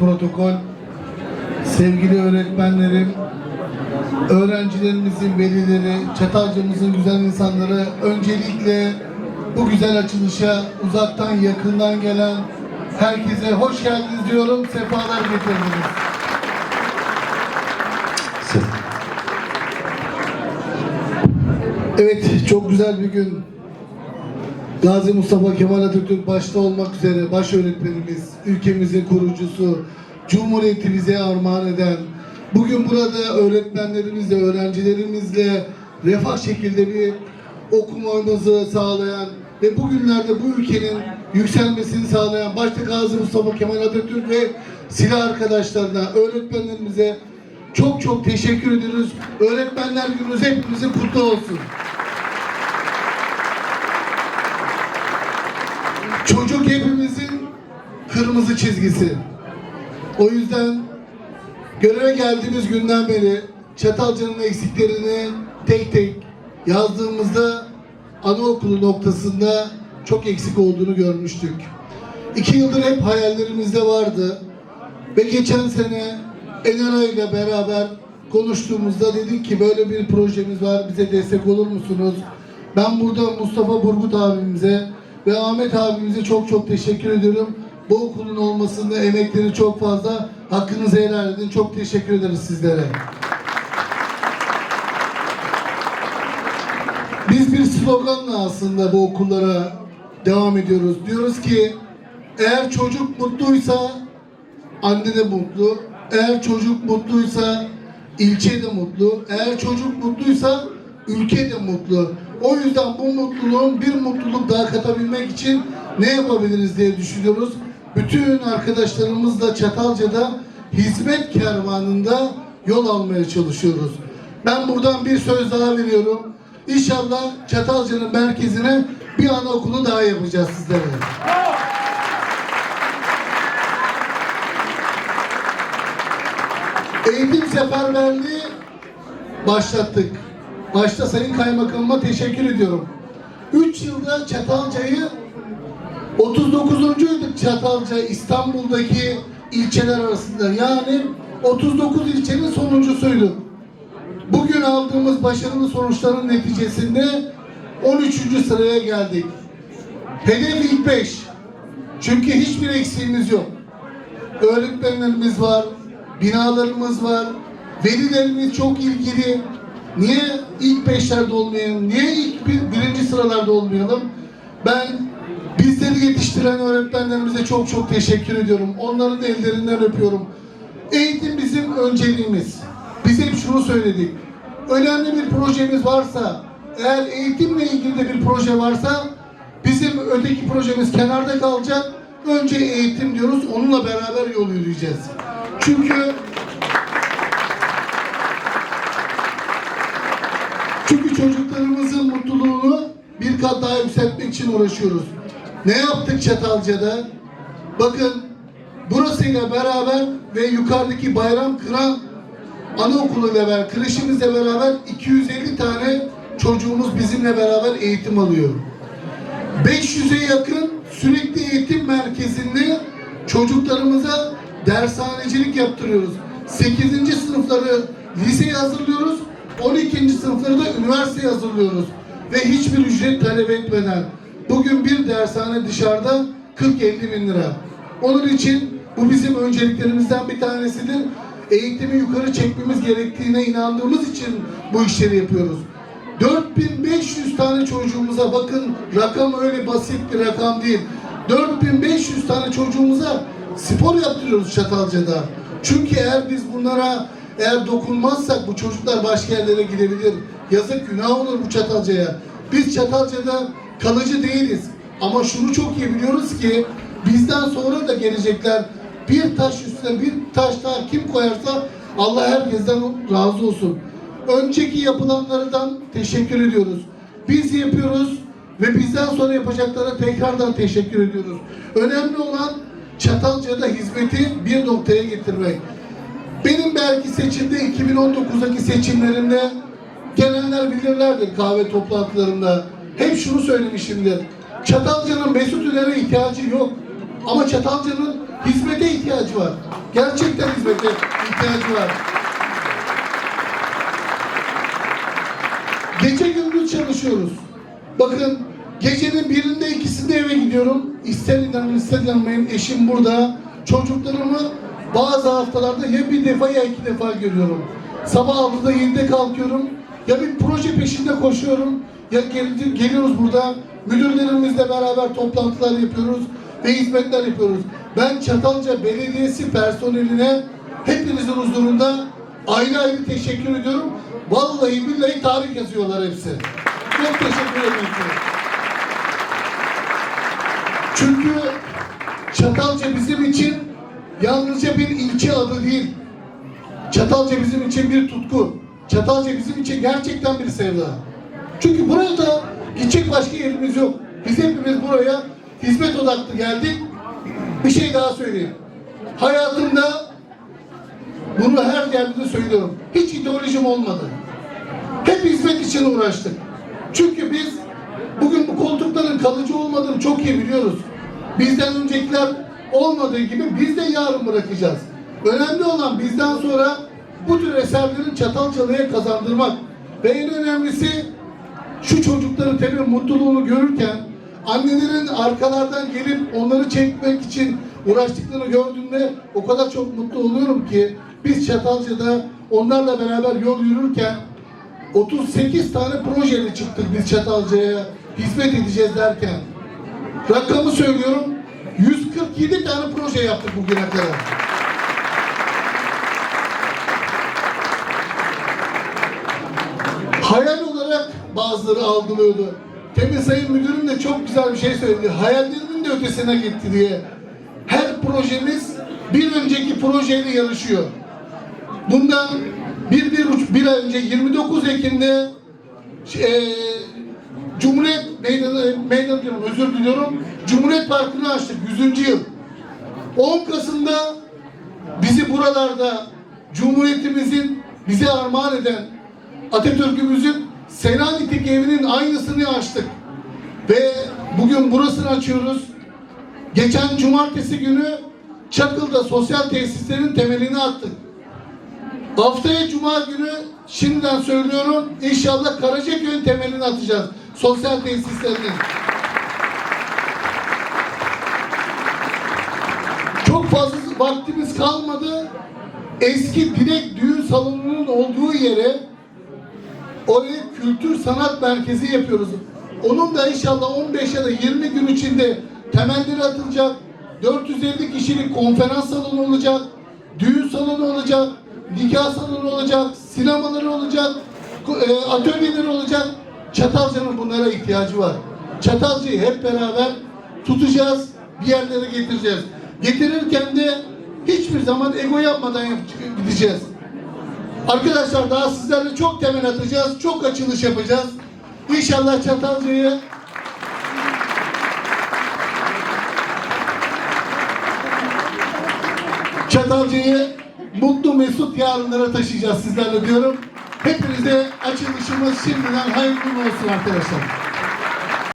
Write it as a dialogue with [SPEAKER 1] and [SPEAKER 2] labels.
[SPEAKER 1] Protokol, sevgili öğretmenlerim, öğrencilerimizin velileri, Çatalca'mızın güzel insanları öncelikle bu güzel açılışa uzaktan yakından gelen herkese hoş geldiniz diyorum, sefalar getirdiniz. Evet, çok güzel bir gün. Gazi Mustafa Kemal Atatürk başta olmak üzere baş öğretmenimiz, ülkemizin kurucusu, Cumhuriyetimize armağan eden, bugün burada öğretmenlerimizle, öğrencilerimizle refah şekilde bir okumamızı sağlayan ve bugünlerde bu ülkenin yükselmesini sağlayan başta Gazi Mustafa Kemal Atatürk ve silah arkadaşlarına, öğretmenlerimize çok çok teşekkür ediyoruz. Öğretmenler gününüz hepimizin kutlu olsun. Çocuk hepimizin kırmızı çizgisi. O yüzden göreve geldiğimiz günden beri Çatalca'nın eksiklerini tek tek yazdığımızda anaokulu noktasında çok eksik olduğunu görmüştük. İki yıldır hep hayallerimizde vardı. Ve geçen sene Enara ile beraber konuştuğumuzda dedik ki böyle bir projemiz var bize destek olur musunuz? Ben burada Mustafa Burgut abimize ve Ahmet abimize çok çok teşekkür ediyorum. Bu okulun olmasında emekleri çok fazla. Hakkınızı helal edin. Çok teşekkür ederiz sizlere. Biz bir sloganla aslında bu okullara devam ediyoruz. Diyoruz ki eğer çocuk mutluysa anne de mutlu. Eğer çocuk mutluysa ilçe de mutlu. Eğer çocuk mutluysa ülke de mutlu. O yüzden bu mutluluğun bir mutluluk daha katabilmek için ne yapabiliriz diye düşünüyoruz. Bütün arkadaşlarımızla Çatalca'da hizmet kervanında yol almaya çalışıyoruz. Ben buradan bir söz daha veriyorum. İnşallah Çatalca'nın merkezine bir anaokulu daha yapacağız sizlere. Eğitim seferberliği başlattık. Başta Sayın Kaymakamıma teşekkür ediyorum. 3 yılda Çatalca'yı 39. Çatalca İstanbul'daki ilçeler arasında yani 39 ilçenin sonuncusuydu. Bugün aldığımız başarılı sonuçların neticesinde 13. sıraya geldik. Hedef ilk 5. Çünkü hiçbir eksiğimiz yok. Öğretmenlerimiz var, binalarımız var, velilerimiz çok ilgili. Niye ilk beşlerde olmayalım? Niye ilk bir, birinci sıralarda olmayalım? Ben bizleri yetiştiren öğretmenlerimize çok çok teşekkür ediyorum. Onların ellerinden öpüyorum. Eğitim bizim önceliğimiz. Biz hep şunu söyledik. Önemli bir projemiz varsa, eğer eğitimle ilgili de bir proje varsa bizim öteki projemiz kenarda kalacak. Önce eğitim diyoruz, onunla beraber yol yürüyeceğiz. Çünkü Çünkü çocuklarımızın mutluluğunu bir kat daha yükseltmek için uğraşıyoruz. Ne yaptık Çatalca'da? Bakın burasıyla beraber ve yukarıdaki Bayram Kıran Anaokulu ile beraber, kreşimizle beraber 250 tane çocuğumuz bizimle beraber eğitim alıyor. 500'e yakın sürekli eğitim merkezinde çocuklarımıza dershanecilik yaptırıyoruz. 8. sınıfları liseye hazırlıyoruz. 12. sınıfları da üniversiteye hazırlıyoruz. Ve hiçbir ücret talep etmeden. Bugün bir dershane dışarıda 40-50 bin lira. Onun için bu bizim önceliklerimizden bir tanesidir. Eğitimi yukarı çekmemiz gerektiğine inandığımız için bu işleri yapıyoruz. 4500 tane çocuğumuza bakın rakam öyle basit bir rakam değil. 4500 tane çocuğumuza spor yaptırıyoruz Çatalca'da. Çünkü eğer biz bunlara eğer dokunmazsak bu çocuklar başka yerlere gidebilir. Yazık günah olur bu Çatalca'ya. Biz Çatalca'da kalıcı değiliz. Ama şunu çok iyi biliyoruz ki bizden sonra da gelecekler bir taş üstüne bir taş daha kim koyarsa Allah herkesten razı olsun. Önceki yapılanlardan teşekkür ediyoruz. Biz yapıyoruz ve bizden sonra yapacaklara tekrardan teşekkür ediyoruz. Önemli olan Çatalca'da hizmeti bir noktaya getirmek. Benim belki seçimde 2019'daki seçimlerimde gelenler bilirlerdir kahve toplantılarında. Hep şunu söylemişimdir. Çatalca'nın Mesut Üner'e ihtiyacı yok. Ama Çatalca'nın hizmete ihtiyacı var. Gerçekten hizmete ihtiyacı var. Gece gündüz çalışıyoruz. Bakın gecenin birinde ikisinde eve gidiyorum. İster inanın ister inanmayın eşim burada. Çocuklarımı bazı haftalarda ya bir defa ya iki defa görüyorum. Sabah 6'da 7'de kalkıyorum. Ya bir proje peşinde koşuyorum. Ya gel- geliyoruz burada. Müdürlerimizle beraber toplantılar yapıyoruz ve hizmetler yapıyoruz. Ben Çatalca Belediyesi personeline hepinizin huzurunda ayrı ayrı teşekkür ediyorum. Vallahi billahi tarih yazıyorlar hepsi. Çok teşekkür ederim. Çünkü Çatalca bizim için yalnızca bir ilçe adı değil. Çatalca bizim için bir tutku. Çatalca bizim için gerçekten bir sevda. Çünkü buraya da gidecek başka yerimiz yok. Biz hepimiz buraya hizmet odaklı geldik. Bir şey daha söyleyeyim. Hayatımda bunu her geldiğinde söylüyorum. Hiç ideolojim olmadı. Hep hizmet için uğraştık. Çünkü biz bugün bu koltukların kalıcı olmadığını çok iyi biliyoruz. Bizden öncekiler olmadığı gibi biz de yarın bırakacağız. Önemli olan bizden sonra bu tür eserlerin Çatalcalı'ya kazandırmak. Ve en önemlisi şu çocukların tabii mutluluğunu görürken annelerin arkalardan gelip onları çekmek için uğraştıklarını gördüğümde o kadar çok mutlu oluyorum ki biz Çatalca'da onlarla beraber yol yürürken 38 tane projeyle çıktık biz Çatalca'ya hizmet edeceğiz derken. Rakamı söylüyorum 147 tane proje yaptık bugüne kadar. Hayal olarak bazıları algılıyordu. Temin Sayın Müdürüm de çok güzel bir şey söyledi. Hayallerimin de ötesine gitti diye. Her projemiz bir önceki projeyle yarışıyor. Bundan bir, bir, bir ay önce 29 Ekim'de e, Cumhuriyet Meydanı, meydan diyorum özür diliyorum. Cumhuriyet Parkı'nı açtık 100. yıl. 10 Kasım'da bizi buralarda Cumhuriyetimizin bize armağan eden Atatürk'ümüzün Selanik'teki evinin aynısını açtık. Ve bugün burasını açıyoruz. Geçen cumartesi günü Çakıl'da sosyal tesislerin temelini attık. Haftaya cuma günü şimdiden söylüyorum inşallah Karacaköy'ün temelini atacağız. Sosyal tesislerinin. Çok fazla vaktimiz kalmadı. Eski Dilek Düğün Salonu'nun olduğu yere oraya kültür sanat merkezi yapıyoruz. Onun da inşallah 15 ya da 20 gün içinde temelleri atılacak. 450 kişilik konferans salonu olacak. Düğün salonu olacak. Nikah salonu olacak. Sinemaları olacak. e, Atölyeleri olacak. Çatalca'nın bunlara ihtiyacı var. Çatalca'yı hep beraber tutacağız. Bir yerlere getireceğiz. Getirirken de hiçbir zaman ego yapmadan yap- gideceğiz. Arkadaşlar daha sizlerle çok temel atacağız. Çok açılış yapacağız. İnşallah Çatalca'yı Çatalca'yı mutlu mesut yarınlara taşıyacağız sizlerle diyorum. Hepinize açılışımız şimdiden hayırlı olsun arkadaşlar.